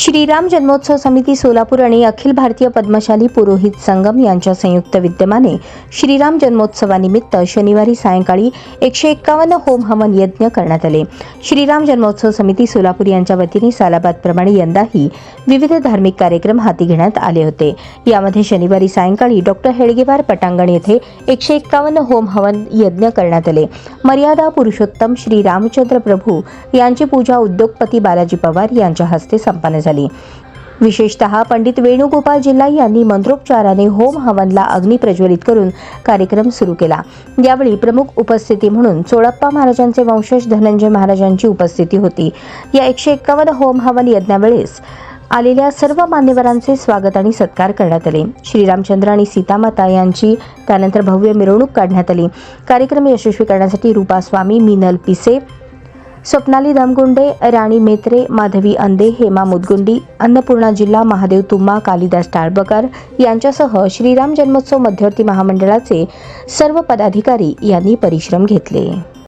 श्रीराम जन्मोत्सव समिती सोलापूर आणि अखिल भारतीय पद्मशाली पुरोहित संगम यांच्या संयुक्त विद्यमाने श्रीराम जन्मोत्सवानिमित्त शनिवारी सायंकाळी एकशे एक्कावन्न होम हवन यज्ञ करण्यात आले. श्रीराम जन्मोत्सव समिती सोलापूर यांच्या वतीने सालाबादप्रमाणे यंदाही विविध धार्मिक कार्यक्रम हाती घेण्यात आले होते. यामध्ये शनिवारी सायंकाळी डॉक्टर हेडगेवार पटांगण येथे एकशे एक्कावन्न होम हवन यज्ञ करण्यात आले. मर्यादा पुरुषोत्तम श्री रामचंद्र प्रभू यांची पूजा उद्योगपती बालाजी पवार यांच्या हस्ते संपन्न झाली. विशेषतः पंडित वेणुगोपाल जिल्हा यांनी मंत्रोपचाराने होम हवनला अग्नी प्रज्वलित करून कार्यक्रम सुरू केला. यावेळी प्रमुख उपस्थिती म्हणून चोळप्पा महाराजांचे वंशज धनंजय महाराजांची उपस्थिती होती. या एकशे एक्कावन्न होम हवन यज्ञावेळेस आलेल्या सर्व मान्यवरांचे स्वागत आणि सत्कार करण्यात आले. श्रीरामचंद्र आणि सीतामाता यांची त्यानंतर भव्य मिरवणूक काढण्यात आली. कार्यक्रम यशस्वी करण्यासाठी रूपा स्वामी मिनल पिसे स्वप्नाली धमगुंडे राणी मेत्रे माधवी अंदे हेमा मुदगुंडी अन्नपूर्णा जिल्हा महादेव तुम्मा कालिदास टाळबकर यांच्यासह श्रीराम जन्मोत्सव मध्यवर्ती महामंडळाचे सर्व पदाधिकारी यांनी परिश्रम घेतले.